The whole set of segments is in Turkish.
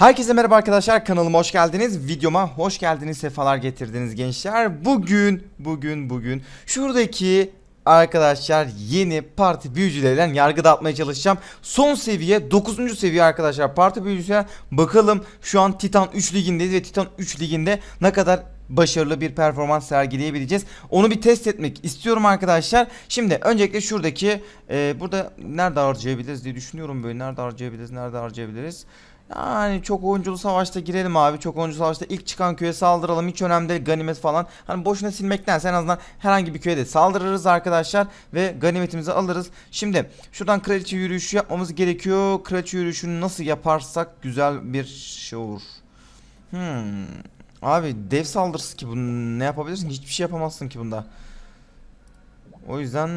Herkese merhaba arkadaşlar kanalıma hoş geldiniz. Videoma hoş geldiniz. Sefalar getirdiniz gençler. Bugün bugün bugün şuradaki arkadaşlar yeni parti büyücüleriyle yargı dağıtmaya çalışacağım. Son seviye 9. seviye arkadaşlar parti büyücüsüne bakalım şu an Titan 3 ligindeyiz ve Titan 3 liginde ne kadar başarılı bir performans sergileyebileceğiz. Onu bir test etmek istiyorum arkadaşlar. Şimdi öncelikle şuradaki e, burada nerede harcayabiliriz diye düşünüyorum böyle. Nerede harcayabiliriz? Nerede harcayabiliriz? Yani çok oyunculu savaşta girelim abi. Çok oyunculu savaşta ilk çıkan köye saldıralım. Hiç önemli değil ganimet falan. Hani boşuna silmektense en azından herhangi bir köye de saldırırız arkadaşlar. Ve ganimetimizi alırız. Şimdi şuradan kraliçe yürüyüşü yapmamız gerekiyor. Kraliçe yürüyüşünü nasıl yaparsak güzel bir şey olur. Hmm. Abi dev saldırısı ki bunu ne yapabilirsin? Hiçbir şey yapamazsın ki bunda. O yüzden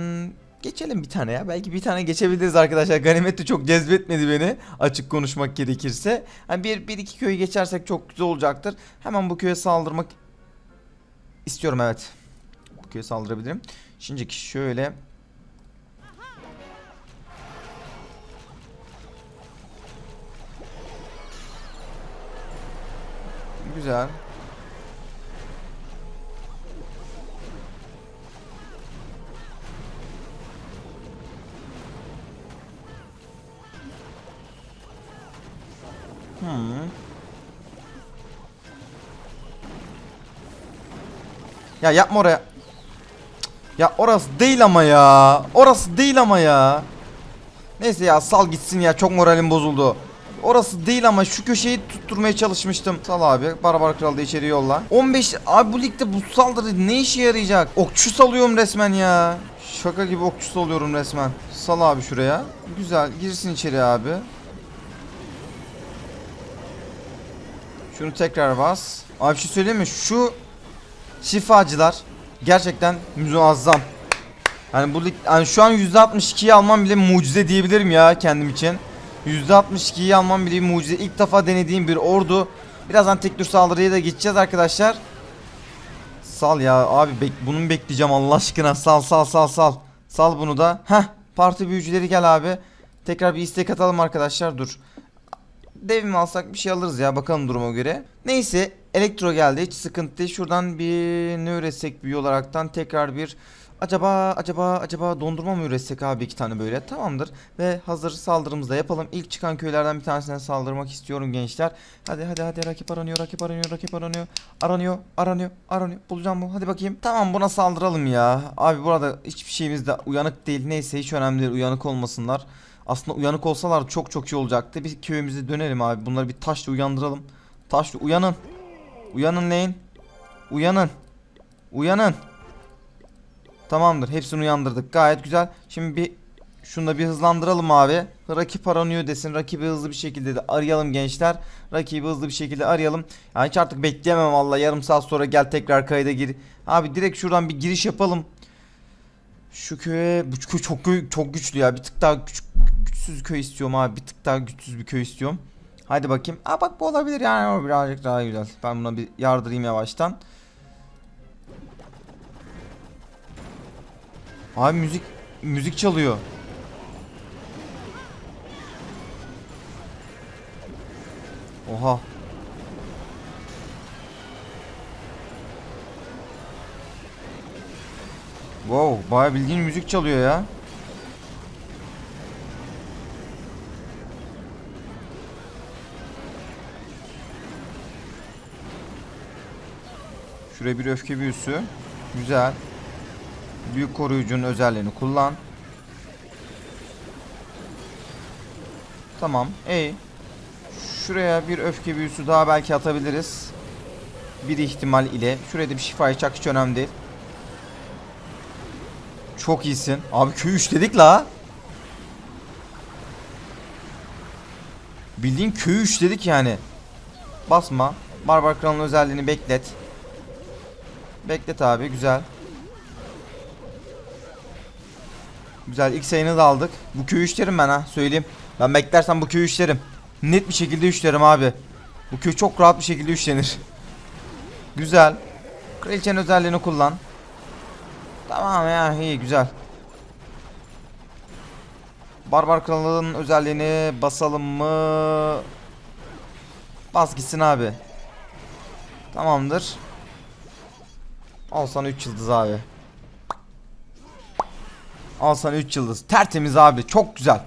geçelim bir tane ya. Belki bir tane geçebiliriz arkadaşlar. Ganimet de çok cezbetmedi beni. Açık konuşmak gerekirse. Hani bir, bir iki köyü geçersek çok güzel olacaktır. Hemen bu köye saldırmak istiyorum evet. Bu köye saldırabilirim. Şimdi şöyle Güzel. Hmm. Ya yapma oraya. Ya orası değil ama ya. Orası değil ama ya. Neyse ya sal gitsin ya çok moralim bozuldu. Orası değil ama şu köşeyi tutturmaya çalışmıştım. Sal abi. Barbar Kralı da içeri yolla. 15 abi bu ligde bu saldırı ne işe yarayacak? Okçu salıyorum resmen ya. Şaka gibi okçu salıyorum resmen. Sal abi şuraya. Güzel girsin içeri abi. Şunu tekrar bas. Abi bir şey söyleyeyim mi? Şu şifacılar gerçekten muazzam. Yani bu yani şu an %62'yi almam bile mucize diyebilirim ya kendim için. %62'yi almam bile mucize. İlk defa denediğim bir ordu. Birazdan tek tür saldırıya da geçeceğiz arkadaşlar. Sal ya abi bek bunu bekleyeceğim Allah aşkına sal sal sal sal. Sal bunu da. Heh parti büyücüleri gel abi. Tekrar bir istek atalım arkadaşlar dur. Dev mi alsak bir şey alırız ya bakalım duruma göre. Neyse elektro geldi hiç sıkıntı değil. Şuradan bir ne üretsek büyü olaraktan tekrar bir acaba acaba acaba dondurma mı üretsek abi iki tane böyle tamamdır. Ve hazır saldırımızı da yapalım. İlk çıkan köylerden bir tanesine saldırmak istiyorum gençler. Hadi hadi hadi rakip aranıyor rakip aranıyor rakip aranıyor. Aranıyor aranıyor aranıyor bulacağım bu hadi bakayım. Tamam buna saldıralım ya. Abi burada hiçbir şeyimiz de uyanık değil neyse hiç önemli değil uyanık olmasınlar. Aslında uyanık olsalar çok çok iyi olacaktı. Bir köyümüze dönelim abi. Bunları bir taşla uyandıralım. Taşla uyanın. Uyanın neyin? Uyanın. Uyanın. Tamamdır. Hepsini uyandırdık. Gayet güzel. Şimdi bir şunu da bir hızlandıralım abi. Rakip aranıyor desin. Rakibi hızlı bir şekilde de arayalım gençler. Rakibi hızlı bir şekilde arayalım. Yani hiç artık bekleyemem valla. Yarım saat sonra gel tekrar kayda gir. Abi direkt şuradan bir giriş yapalım. Şu köye bu köy çok çok güçlü ya. Bir tık daha küçük güçsüz köy istiyorum abi. Bir tık daha güçsüz bir köy istiyorum. Hadi bakayım. Aa bak bu olabilir yani o birazcık daha güzel. Ben buna bir yardırayım yavaştan. Abi müzik müzik çalıyor. Oha. Wow, bayağı bildiğin müzik çalıyor ya. Şuraya bir öfke büyüsü. Güzel. Büyük koruyucunun özelliğini kullan. Tamam. İyi. Şuraya bir öfke büyüsü daha belki atabiliriz. Bir ihtimal ile. Şuraya da bir şifayı çak hiç önemli değil. Çok iyisin. Abi köy 3 dedik la. Bildiğin köy 3 dedik yani. Basma. Barbar kralın özelliğini beklet. Beklet abi güzel. Güzel ilk sayını da aldık. Bu köyü üçlerim ben ha söyleyeyim. Ben beklersem bu köyü üçlerim. Net bir şekilde üçlerim abi. Bu köy çok rahat bir şekilde üçlenir. Güzel. Kraliçenin özelliğini kullan. Tamam ya iyi güzel. Barbar kralının özelliğini basalım mı? Bas gitsin abi. Tamamdır. Al sana 3 yıldız abi. Al sana 3 yıldız. Tertemiz abi. Çok güzel.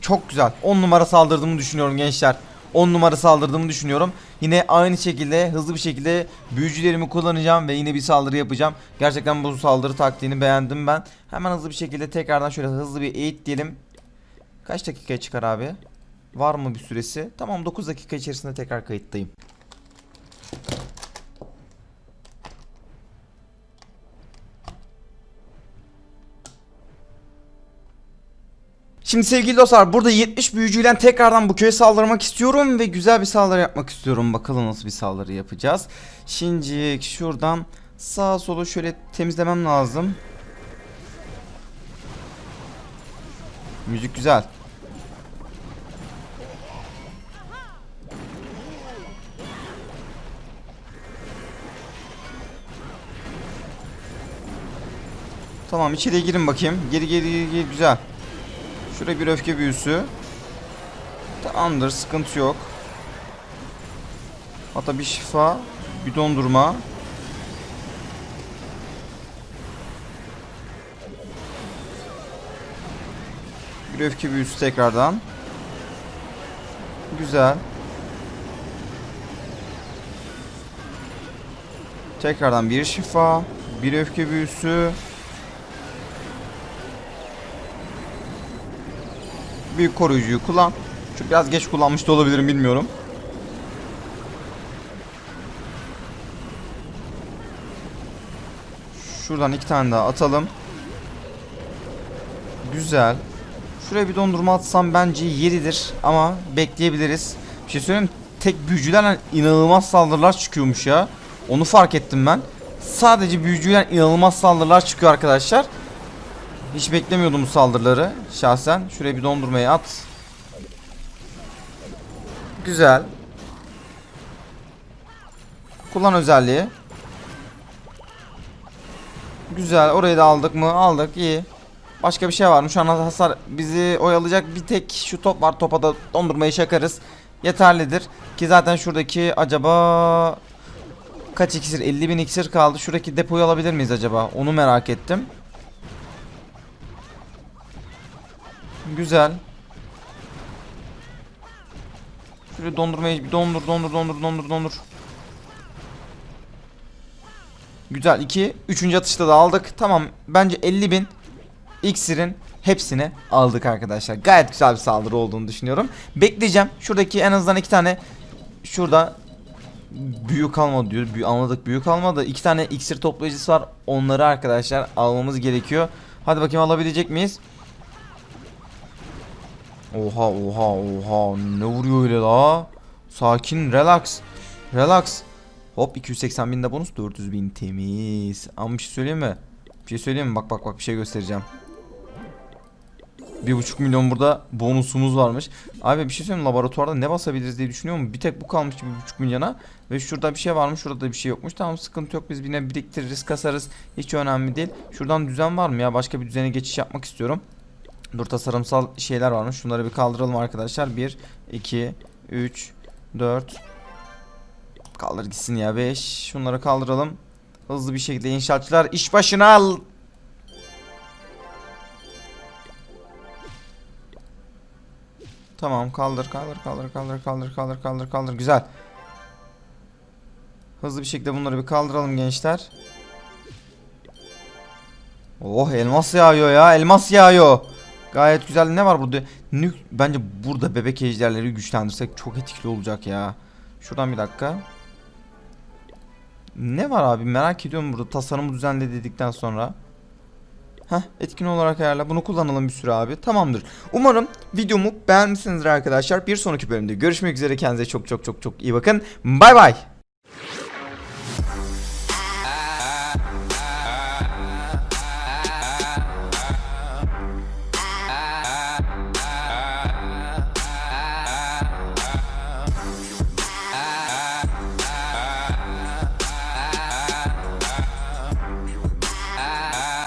Çok güzel. 10 numara saldırdığımı düşünüyorum gençler. 10 numara saldırdığımı düşünüyorum. Yine aynı şekilde hızlı bir şekilde büyücülerimi kullanacağım ve yine bir saldırı yapacağım. Gerçekten bu saldırı taktiğini beğendim ben. Hemen hızlı bir şekilde tekrardan şöyle hızlı bir eğit diyelim. Kaç dakikaya çıkar abi? Var mı bir süresi? Tamam 9 dakika içerisinde tekrar kayıttayım. Şimdi sevgili dostlar burada 70 büyücüyle tekrardan bu köye saldırmak istiyorum ve güzel bir saldırı yapmak istiyorum. Bakalım nasıl bir saldırı yapacağız. Şimdi şuradan sağa solu şöyle temizlemem lazım. Müzik güzel. Tamam içeriye girin bakayım. Geri geri geri, geri güzel. Şuraya bir öfke büyüsü. Tamamdır sıkıntı yok. Hatta bir şifa. Bir dondurma. Bir öfke büyüsü tekrardan. Güzel. Tekrardan bir şifa. Bir öfke büyüsü. Büyük koruyucuyu kullan. Çünkü biraz geç kullanmış da olabilirim bilmiyorum. Şuradan iki tane daha atalım. Güzel. Şuraya bir dondurma atsam bence yeridir ama bekleyebiliriz. Bir şey söyleyeyim? Tek büyücülerle inanılmaz saldırılar çıkıyormuş ya. Onu fark ettim ben. Sadece büyücüler inanılmaz saldırılar çıkıyor arkadaşlar. Hiç beklemiyordum bu saldırıları şahsen. Şuraya bir dondurmayı at. Güzel. Kullan özelliği. Güzel. Orayı da aldık mı? Aldık. iyi. Başka bir şey var mı? Şu an hasar bizi oyalayacak bir tek şu top var. Topa da dondurmayı şakarız. Yeterlidir. Ki zaten şuradaki acaba kaç iksir? 50 bin iksir kaldı. Şuradaki depoyu alabilir miyiz acaba? Onu merak ettim. Güzel. Şöyle dondurmayı bir dondur dondur dondur dondur dondur. Güzel 2. Üçüncü atışta da aldık. Tamam bence 50 bin iksirin hepsini aldık arkadaşlar. Gayet güzel bir saldırı olduğunu düşünüyorum. Bekleyeceğim. Şuradaki en azından iki tane şurada büyük kalmadı diyor. Büyü, anladık büyük kalmadı. İki tane iksir toplayıcısı var. Onları arkadaşlar almamız gerekiyor. Hadi bakayım alabilecek miyiz? Oha oha oha ne vuruyor öyle la? Sakin relax. Relax. Hop 280 bin de bonus 400 bin temiz. Ama bir şey söyleyeyim mi? Bir şey söyleyeyim mi? Bak bak bak bir şey göstereceğim. Bir buçuk milyon burada bonusumuz varmış. Abi bir şey söyleyeyim? Laboratuvarda ne basabiliriz diye düşünüyorum. Bir tek bu kalmış bir buçuk milyona. Ve şurada bir şey varmış. Şurada da bir şey yokmuş. Tamam sıkıntı yok. Biz yine biriktiririz kasarız. Hiç önemli değil. Şuradan düzen var mı ya? Başka bir düzene geçiş yapmak istiyorum. Dur tasarımsal şeyler varmış. Şunları bir kaldıralım arkadaşlar. 1, 2, 3, 4. Kaldır gitsin ya 5. Şunları kaldıralım. Hızlı bir şekilde inşaatçılar iş başına al. Tamam kaldır kaldır kaldır kaldır kaldır kaldır kaldır kaldır güzel. Hızlı bir şekilde bunları bir kaldıralım gençler. Oh elmas yağıyor ya elmas yağıyor. Gayet güzel. Ne var burada? Nük bence burada bebek ejderleri güçlendirsek çok etkili olacak ya. Şuradan bir dakika. Ne var abi merak ediyorum burada tasarımı düzenle dedikten sonra. Heh etkin olarak ayarla. Bunu kullanalım bir süre abi. Tamamdır. Umarım videomu beğenmişsinizdir arkadaşlar. Bir sonraki bölümde görüşmek üzere. Kendinize çok çok çok çok iyi bakın. Bay bay.